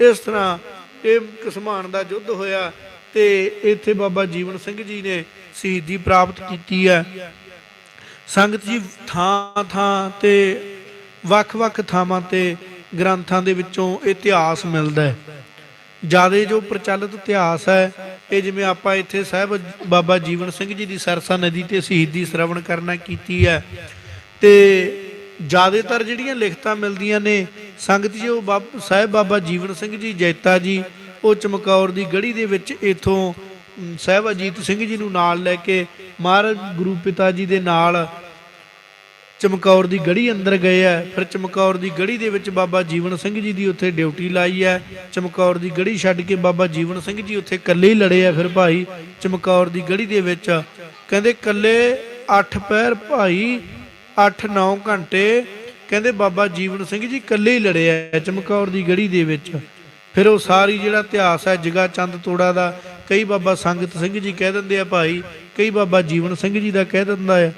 ਇਸ ਤਰ੍ਹਾਂ ਇਹ ਕਿਸਮਾਨ ਦਾ ਯੁੱਧ ਹੋਇਆ ਤੇ ਇੱਥੇ ਬਾਬਾ ਜੀਵਨ ਸਿੰਘ ਜੀ ਨੇ ਸ਼ਹੀਦੀ ਪ੍ਰਾਪਤ ਕੀਤੀ ਹੈ। ਸੰਗਤ ਜੀ ਥਾਂ ਥਾਂ ਤੇ ਵੱਖ-ਵੱਖ ਥਾਵਾਂ ਤੇ ਗ੍ਰੰਥਾਂ ਦੇ ਵਿੱਚੋਂ ਇਤਿਹਾਸ ਮਿਲਦਾ ਹੈ। ਜਿਆਦੇ ਜੋ ਪ੍ਰਚਲਿਤ ਇਤਿਹਾਸ ਹੈ, ਇਹ ਜਿਵੇਂ ਆਪਾਂ ਇੱਥੇ ਸਾਹਿਬ ਬਾਬਾ ਜੀਵਨ ਸਿੰਘ ਜੀ ਦੀ ਸਰਸਾ ਨਦੀ ਤੇ ਸ਼ਹੀਦੀ ਸ਼ਰਵਣ ਕਰਨਾ ਕੀਤੀ ਹੈ ਤੇ ਜ਼ਿਆਦਾਤਰ ਜਿਹੜੀਆਂ ਲਿਖਤਾਂ ਮਿਲਦੀਆਂ ਨੇ ਸੰਗਤ ਜੀ, ਉਹ ਬਾਬ- ਸਾਹਿਬ ਬਾਬਾ ਜੀਵਨ ਸਿੰਘ ਜੀ, ਜੈਤਾ ਜੀ, ਉਹ ਚਮਕੌਰ ਦੀ ਗੜੀ ਦੇ ਵਿੱਚ ਇਥੋਂ ਸਾਹਿਬ ਅਜੀਤ ਸਿੰਘ ਜੀ ਨੂੰ ਨਾਲ ਲੈ ਕੇ ਮਹਾਰਾਜ ਗੁਰੂ ਪਿਤਾ ਜੀ ਦੇ ਨਾਲ ਚਮਕੌਰ ਦੀ ਗੜੀ ਅੰਦਰ ਗਏ ਆ ਫਿਰ ਚਮਕੌਰ ਦੀ ਗੜੀ ਦੇ ਵਿੱਚ ਬਾਬਾ ਜੀਵਨ ਸਿੰਘ ਜੀ ਦੀ ਉੱਥੇ ਡਿਊਟੀ ਲਾਈ ਹੈ। ਚਮਕੌਰ ਦੀ ਗੜੀ ਛੱਡ ਕੇ ਬਾਬਾ ਜੀਵਨ ਸਿੰਘ ਜੀ ਉੱਥੇ ਇਕੱਲੇ ਹੀ ਲੜੇ ਆ ਫਿਰ ਭਾਈ ਚਮਕੌਰ ਦੀ ਗੜੀ ਦੇ ਵਿੱਚ ਕਹਿੰਦੇ ਇਕੱਲੇ 8 ਪੈਰ ਭਾਈ 8-9 ਘੰਟੇ ਕਹਿੰਦੇ ਬਾਬਾ ਜੀਵਨ ਸਿੰਘ ਜੀ ਇਕੱਲੇ ਹੀ ਲੜੇ ਚਮਕੌਰ ਦੀ ਗੜੀ ਦੇ ਵਿੱਚ। ਫਿਰ ਉਹ ਸਾਰੀ ਜਿਹੜਾ ਇਤਿਹਾਸ ਹੈ, ਜਗਾ ਚੰਦ ਤੋੜਾ ਦਾ, ਕਈ ਬਾਬਾ ਸੰਗਤ ਸਿੰਘ ਜੀ ਕਹਿ ਦਿੰਦੇ ਆ ਭਾਈ, ਕਈ ਬਾਬਾ ਜੀਵਨ ਸਿੰਘ ਜੀ ਦਾ ਕਹਿ ਦਿੰਦਾ ਹੈ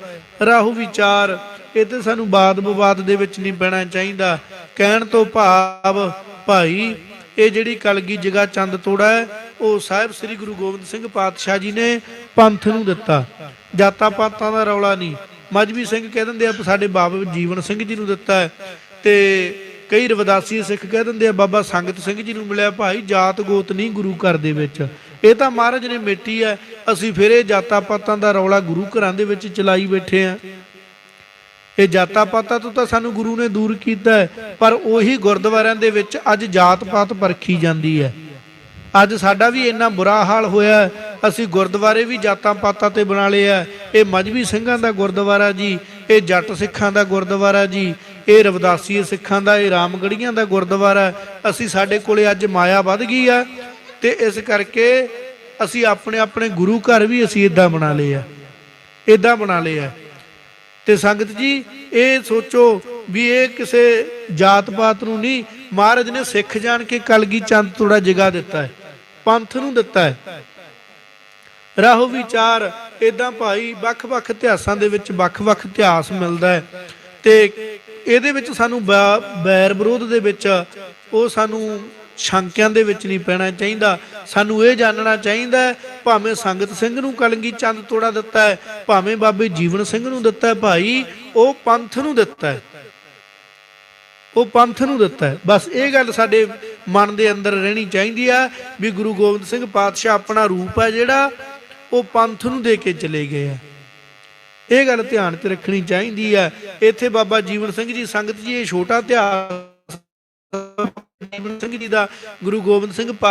ਰਾਹੂ ਵਿਚਾਰ, ਇਹ ਤੇ ਸਾਨੂੰ ਬਾਦ ਵਿਵਾਦ ਦੇ ਵਿੱਚ ਨਹੀਂ ਪੈਣਾ ਚਾਹੀਦਾ। ਕਹਿਣ ਤੋਂ ਭਾਵ ਭਾਈ, ਇਹ ਜਿਹੜੀ ਕਲਗੀ ਜਗਾ ਚੰਦ ਤੋੜਾ ਹੈ, ਉਹ ਸਾਹਿਬ ਸ੍ਰੀ ਗੁਰੂ ਗੋਬਿੰਦ ਸਿੰਘ ਪਾਤਸ਼ਾਹ ਜੀ ਨੇ ਪੰਥ ਨੂੰ ਦਿੱਤਾ। ਜਾਤਾਂ ਪਾਤਾਂ ਦਾ ਰੌਲਾ ਨਹੀਂ। ਮਜਬੀ ਸਿੰਘ ਕਹਿ ਦਿੰਦੇ ਆ, ਸਾਡੇ ਬਾਬਾ ਜੀਵਨ ਸਿੰਘ ਜੀ ਨੂੰ ਦਿੱਤਾ ਹੈ। ਤੇ ਕਈ ਰਵਦਾਸੀ ਸਿੱਖ ਕਹਿ ਦਿੰਦੇ ਆ, ਬਾਬਾ ਸੰਗਤ ਸਿੰਘ ਜੀ ਨੂੰ ਮਿਲਿਆ, ਭਾਈ ਜਾਤ ਗੋਤ ਨਹੀਂ ਗੁਰੂ ਘਰ ਦੇ ਵਿੱਚ। ਇਹ ਤਾਂ ਮਹਾਰਾਜ ਨੇ ਮਿੱਟੀ ਹੈ, ਅਸੀਂ ਫਿਰ ਇਹ ਜਾਤਾਂ ਪਾਤਾਂ ਦਾ ਰੌਲਾ ਗੁਰੂ ਘਰਾਂ ਦੇ ਵਿੱਚ ਚਲਾਈ ਬੈਠੇ ਆ ਇਹ ਜਾਤਾਂ ਪਾਤਾਂ ਤੋਂ ਤਾਂ ਸਾਨੂੰ ਗੁਰੂ ਨੇ ਦੂਰ ਕੀਤਾ ਹੈ, ਪਰ ਉਹੀ ਗੁਰਦੁਆਰਿਆਂ ਦੇ ਵਿੱਚ ਅੱਜ ਜਾਤ ਪਾਤ ਪਰਖੀ ਜਾਂਦੀ ਹੈ। ਅੱਜ ਸਾਡਾ ਵੀ ਇੰਨਾ ਬੁਰਾ ਹਾਲ ਹੋਇਆ ਅਸੀਂ ਗੁਰਦੁਆਰੇ ਵੀ ਜਾਤਾਂ ਪਾਤਾਂ ਤੇ ਬਣਾ ਲਏ ਆ ਇਹ ਮਜਬੀ ਸਿੰਘਾਂ ਦਾ ਗੁਰਦੁਆਰਾ ਜੀ, ਇਹ ਜੱਟ ਸਿੱਖਾਂ ਦਾ ਗੁਰਦੁਆਰਾ ਜੀ, ਇਹ ਰਵਦਾਸੀ ਸਿੱਖਾਂ ਦਾ, ਇਹ ਰਾਮਗੜੀਆਂ ਦਾ ਗੁਰਦੁਆਰਾ, ਅਸੀਂ ਸਾਡੇ ਕੋਲੇ ਅੱਜ ਮਾਇਆ ਵੱਧ ਗਈ ਆ ਤੇ ਇਸ ਕਰਕੇ ਅਸੀਂ ਆਪਣੇ ਆਪਣੇ ਗੁਰੂ ਘਰ ਵੀ ਅਸੀਂ ਇਦਾਂ ਬਣਾ ਲਏ ਆ ਇਦਾਂ ਬਣਾ ਲਏ ਆ। ਤੇ ਸੰਗਤ ਜੀ, ਇਹ ਸੋਚੋ ਵੀ ਇਹ ਕਿਸੇ ਜਾਤ ਪਾਤ ਨੂੰ ਨਹੀਂ, ਮਹਾਰਾਜ ਨੇ ਸਿੱਖ ਜਾਣ ਕੇ ਕਲਗੀ ਚੰਦ ਤੋੜਾ ਜਗਾ ਦਿੱਤਾ ਹੈ, ਪੰਥ ਨੂੰ ਦਿੱਤਾ ਹੈ। ਰਾਹੋ ਵਿਚਾਰ ਇਦਾਂ ਭਾਈ ਵੱਖ-ਵੱਖ ਇਤਿਹਾਸਾਂ ਦੇ ਵਿੱਚ ਵੱਖ-ਵੱਖ ਇਤਿਹਾਸ ਮਿਲਦਾ ਹੈ। ਤੇ ਇਹਦੇ ਵਿੱਚ ਸਾਨੂੰ ਬੈ- ਬੈਰ ਵਿਰੋਧ ਦੇ ਵਿੱਚ ਉਹ ਸਾਨੂੰ ਸ਼ੰਕਿਆਂ ਦੇ ਵਿੱਚ ਨਹੀਂ ਪੈਣਾ ਚਾਹੀਦਾ। ਸਾਨੂੰ ਇਹ ਜਾਣਨਾ ਚਾਹੀਦਾ ਭਾਵੇਂ ਸੰਗਤ ਸਿੰਘ ਨੂੰ ਕਲਗੀ ਚੰਦ ਤੋੜਾ ਦਿੱਤਾ ਹੈ, ਭਾਵੇਂ ਬਾਬੇ ਜੀਵਨ ਸਿੰਘ ਨੂੰ ਦਿੱਤਾ ਹੈ ਭਾਈ, ਉਹ ਪੰਥ ਨੂੰ ਦਿੱਤਾ ਹੈ। ਉਹ ਪੰਥ ਨੂੰ ਦਿੱਤਾ ਹੈ। ਬਸ ਇਹ ਗੱਲ ਸਾਡੇ ਮਨ ਦੇ ਅੰਦਰ ਰਹਿਣੀ ਚਾਹੀਦੀ ਆ ਵੀ ਗੁਰੂ ਗੋਬਿੰਦ ਸਿੰਘ ਪਾਤਸ਼ਾਹ ਆਪਣਾ ਰੂਪ ਹੈ ਜਿਹੜਾ ਉਹ ਪੰਥ ਨੂੰ ਦੇ ਕੇ ਚਲੇ ਗਏ ਆ। ਇਹ ਗੱਲ ਧਿਆਨ 'ਚ ਰੱਖਣੀ ਚਾਹੀਦੀ ਹੈ ਇੱਥੇ ਬਾਬਾ ਜੀਵਨ ਸਿੰਘ ਜੀ, ਸੰਗਤ ਜੀ, ਇਹ ਛੋਟਾ ਇਤਿਹਾਸ ਜੀਵਨ ਸਿੰਘ ਜੀ ਦਾ, ਗੁਰੂ ਗੋਬਿੰਦ ਸਿੰਘ